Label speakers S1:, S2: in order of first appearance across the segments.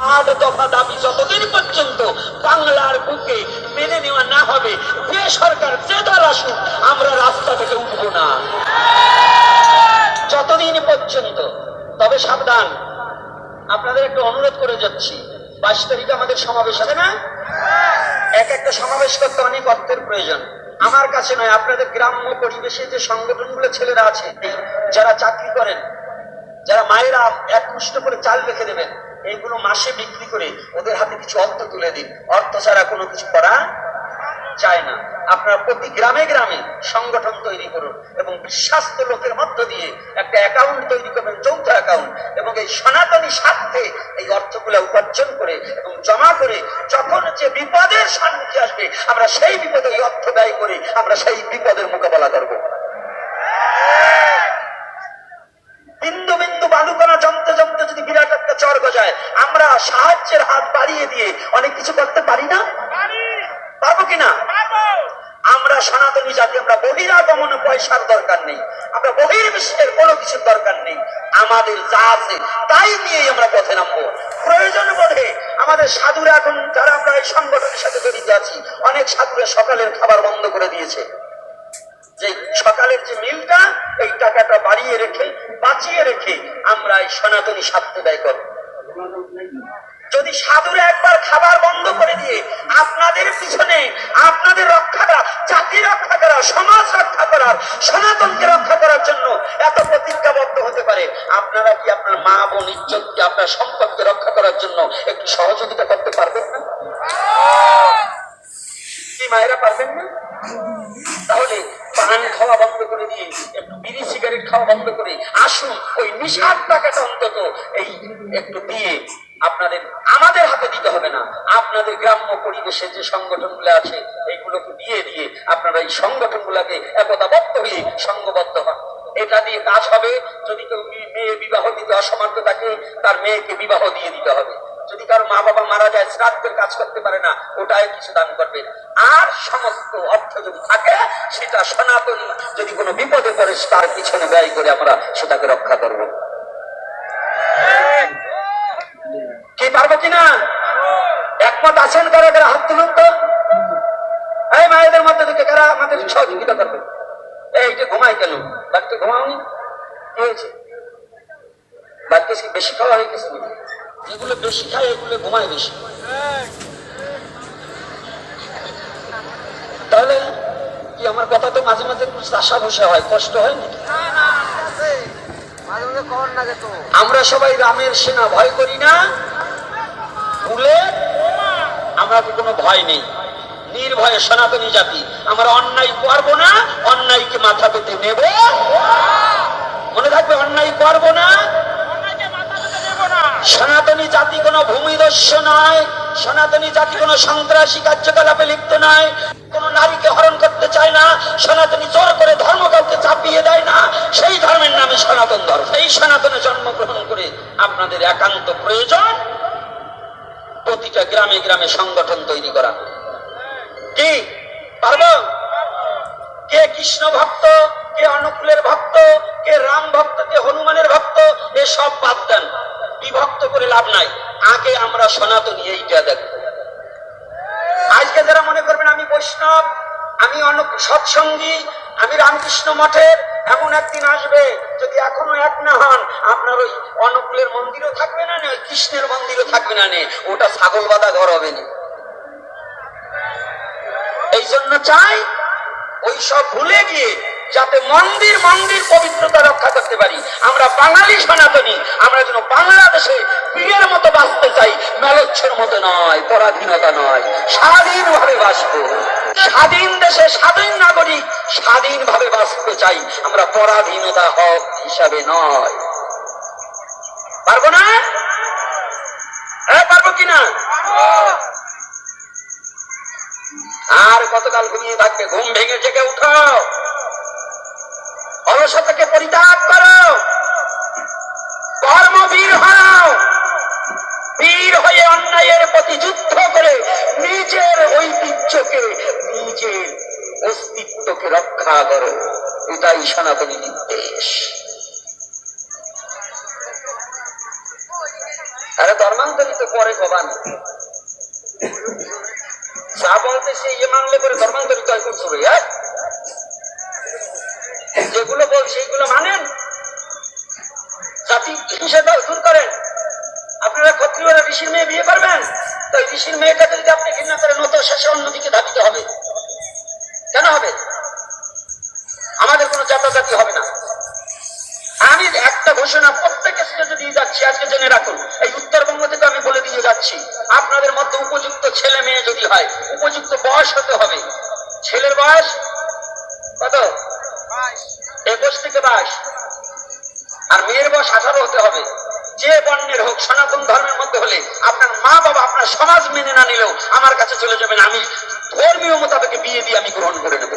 S1: আট দফা দাবি যতদিন পর্যন্ত বাংলার বুকে মেনে নেওয়া না হবে, যে সরকার যে দল আসুক, আমরা রাস্তা থেকে উঠবো না। যতদিন পর্যন্ত, তবে সাবধান। আপনাদের একটু অনুরোধ করে যাচ্ছি। বাইশ তারিখে আমাদের সমাবেশ হবে না? এক একটা সমাবেশ করতে অনেক অর্থের প্রয়োজন। আমার কাছে নয়, আপনাদের গ্রাম্য পরিবেশে যে সংগঠনগুলো ছেলেরা আছে, যারা চাকরি করেন, যারা মায়েরা এক মুষ্ট করে চাল রেখে দেবেন এইগুলো মাসে বিক্রি করে ওদের হাতে কিছু অর্থ তুলে দিন। অর্থ ছাড়া কোনো কিছু করা চায় না। আপনারা প্রতি গ্রামে গ্রামে সংগঠন তৈরি করুন এবং বিশ্বাস্ত লোকের মধ্য দিয়ে একটা অ্যাকাউন্ট তৈরি করবেন, যৌথ অ্যাকাউন্ট এবং এই সনাতনী স্বার্থে এই অর্থগুলো উপার্জন করে এবং জমা করে যখন যে বিপদের সম্মুখে আসবে, আমরা সেই বিপদে এই অর্থ ব্যয় করে আমরা সেই বিপদের মোকাবেলা করব। সাহায্যের হাত বাড়িয়ে দিয়ে অনেক কিছু করতে পারি না? পারব কিনা আমরা সনাতনী জাতি আমরা বহিরাগমন পয়সার দরকার নেই। আমরা বহির্বিশ্বের কোনো কিছুর দরকার নেই। আমাদের যা আছে তাই নিয়েই আমরা পথে নামবো। প্রয়োজন বোধে আমাদের সাধুরা এখন যারা আমরা এই সংগঠনের সাথে জড়িত আছি অনেক সাধুরা সকালের খাবার বন্ধ করে দিয়েছে। যে সকালের যে মিলটা এই টাকাটা বাড়িয়ে রেখে বাঁচিয়ে রেখে আমরা এই সনাতনী স্বার্থে ব্যয় করব। যদি সাধুরা একবার খাবার বন্ধ করে দিয়ে আপনাদের পিছনে আপনাদের রক্ষা করা, জাতি রক্ষা করা, সমাজ রক্ষা করার, সনাতনকে রক্ষা করার জন্য এত প্রতিজ্ঞাবদ্ধ হতে পারে, আপনারা কি আপনার মা, বোন ইজ্জতকে আপনার সম্পদকে রক্ষা করার জন্য একটু সহযোগিতা করতে পারবেন না? কি মায়েরা পারবেন না? তাহলে পান খাওয়া বন্ধ করে দিয়ে, একটু বিড়ি সিগারেট খাওয়া বন্ধ করে আসুন, ওই নিশার টাকাটা অন্তত এই একটু দিয়ে আপনাদের, আমাদের হাতে দিতে হবে না। আপনাদের গ্রাম্য পরিবেশে যে সংগঠনগুলো আছে, এইগুলোকে দিয়ে দিয়ে আপনারা এই সংগঠনগুলোকে একতাবদ্ধ হয়ে সংঘবদ্ধ হন। এটা দিয়ে কাজ হবে। যদি কেউ মেয়ে বিবাহ দিতে অসমর্থ থাকে, তার মেয়েকে বিবাহ দিয়ে দিতে হবে। যদি কারও মা বাবা মারা যায়, শ্রাদ্ধের কাজ করতে পারে না, ওটাই কিছু দান করবেন আর সমস্ত অর্থ যদি থাকে, সেটা সনাতনী যদি কোনো বিপদে পড়ে, তার পিছনে ব্যয় করে আমরা সেটাকে রক্ষা করব। কি পারব কিনা একমত আছেন কারা? কারা হাত তুলুন তো। এই মায়েদের মধ্যে থেকে কারা আমাদের সহযোগিতা করবে? এই যে ঘুমাই কেন? বাড়িতে ঘুমাওনি? কি হয়েছে? বাড়িতে বেশি খাওয়া হয়ে গেছে? যেগুলো বেশি খায় এগুলো ঘুমায় বেশি। তাহলে কি আমার কথা তো মাঝে মাঝে একটু চাষা ভসা হয়? কষ্ট হয় নাকি? আমরা সবাই রামের সেনা ভয় করি না। ভুলে আমরা কি কোনো ভয় নেই? নির্ভয়ে সনাতনী জাতি। আমরা অন্যায় করব না অন্যায়কে মাথা পেতে নেব মনে থাকবে অন্যায় করব না সনাতনী জাতি কোনো ভূমিদস্য নয়, সনাতনী জাতি কোনো সন্ত্রাসী কার্যকলাপে লিপ্ত নয়, কোন নারীকে হরণ করতে চায় না, সনাতনী জোর করে ধর্ম কাউকে চাপিয়ে দেয় না, সেই ধর্মের নামে সনাতন ধর্ম, এই সনাতনে জন্মগ্রহণ করে আপনাদের একান্ত প্রয়োজন প্রতিটা গ্রামে গ্রামে সংগঠন তৈরি করা। কি? পারব? কে কৃষ্ণ ভক্ত, কে অনুকূলের ভক্ত, কে রাম ভক্ত, কে হনুমানের ভক্ত, এ সব বাদ দেন। বিভক্ত করে লাভ নাই। আগে আমরা সনাতনী এইটা দেখব আজকে যারা মনে করবেন আমি বৈষ্ণব আমি অন্য সৎসঙ্গী আমি রামকৃষ্ণ মঠের এমন একদিন আসবে যদি এখনও এক না হন আপনার ওই অনুকূলের মন্দিরও থাকবে না নে, ওই কৃষ্ণের মন্দিরও থাকবে না নে ওটা ছাগল বাঁধা ঘর হবে না। এই জন্য চাই ওই সব ভুলে গিয়ে যাতে মন্দির মন্দির পবিত্রতা রক্ষা করতে পারি। আমরা বাঙালি সনাতনী, আমরা যেন বাংলাদেশে পীরের মতো বাঁচতে চাই, মেলচ্ছের মতো নয়, পরাধীনতা নয় স্বাধীন ভাবে বাঁচবো। স্বাধীন দেশে স্বাধীন নাগরিক স্বাধীন ভাবে বাঁচতে চাই, আমরা পরাধীনতা হক হিসাবে নয়। পারব না? হ্যাঁ পারব কিনা? আর কতকাল ঘুমিয়ে থাকবে? ঘুম ভেঙে জেগে উঠো। অলসতাকে পরিত্যাগ করো। কর্মবীর হও। বীর হয়ে অন্যায়ের প্রতি যুদ্ধ করে নিজের ঐতিহ্যকে, নিজের অস্তিত্বকে রক্ষা করো। এটাই সনাতনী নির্দেশ। তারা ধর্মান্তরিত করে ভবান যা বলতে সে ইয়ে মানলে করে ধর্মান্তরিত হয়, করছ ভাই হ্যাঁ? যেগুলো বল সেইগুলো মানেন? জাতি হিসেবে দূর করেন? আপনারা ক্ষত্রিয়রা ঋষির মেয়ে বিয়ে করবেন? তো এই ঋষির মেয়েটাকে যদি আপনি ঘৃণা করেন ও তো শেষে অন্যদিকে ধাবিত হবে। কেন হবে? আমাদের কোনো জাতাজাতি হবে না। আমি একটা ঘোষণা প্রত্যেকের স্টেজে দিয়ে যাচ্ছি, আজকে জেনে রাখুন, এই উত্তরবঙ্গ থেকে আমি বলে দিয়ে যাচ্ছি, আপনাদের মধ্যে উপযুক্ত ছেলে মেয়ে যদি হয়, উপযুক্ত বয়স হতে হবে। ছেলের বয়স কত? একুশ থেকে বাইশ। আর মেয়ের বয়স আঠারো হতে হবে। যে বর্ণের হোক, সনাতন ধর্মের মধ্যে হলে আপনার মা বাবা আপনার সমাজ মেনে না নিলেও আমার কাছে চলে যাবেন আমি। ধর্মীয় মোতাবেক বিয়ে দিয়ে আমি গ্রহণ করে নেব।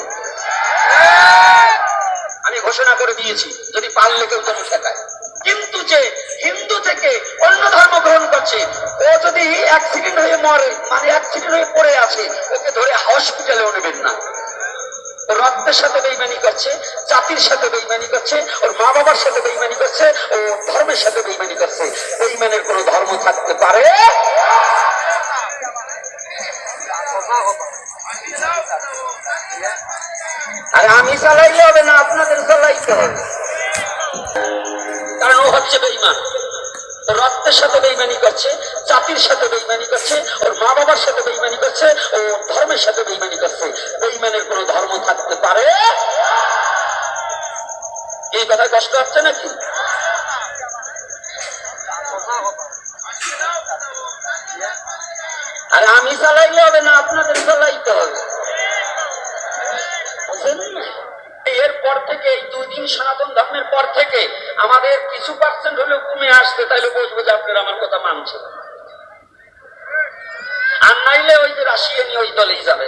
S1: আমি ঘোষণা করে দিয়েছি, যদি পারলে কেউ যেন শেখায় কিন্তু যে হিন্দু থেকে অন্য ধর্ম গ্রহণ করছে, ও যদি অ্যাক্সিডেন্ট হয়ে মরে মানে অ্যাক্সিডেন্ট হয়ে পড়ে আছে, ওকে ধরে হসপিটালেও নেবেন না। রক্তের সাথে বেইমানি করছে, জাতির সাথে বেইমানি করছে, ওর মা বাবার সাথে বেইমানি করছে, ও ধর্মের সাথে বেইমানি করছে। বেইমানের কোন ধর্ম থাকতে পারে? আরে আমি চালাইলে হবে না, আপনাদের চালাইতে হবে। কারণ ও হচ্ছে বেইমান। রক্তের সাথে বেইমানি করছে, জাতির সাথে বেইমানি করছে, ওর মা বাবার সাথে বেইমানি করছে, ও ধর্মের সাথে বেইমানি করছে। বেইমানের কোন থাকতে পারে? এই কথায় কষ্ট হচ্ছে নাকি? আরে আমি চালাইলে হবে না, আপনাদের চালাইতে হবে। এরপর থেকে, এই দুই দিন সনাতন ধর্মের পর থেকে আমাদের কিছু পার্সেন্ট হলেও কমে আসতে তাইলে বলব যে আপনারা আমার কথা মানছে আর নাইলে ওই যে রাশিয়ানি ওই দলেই যাবে।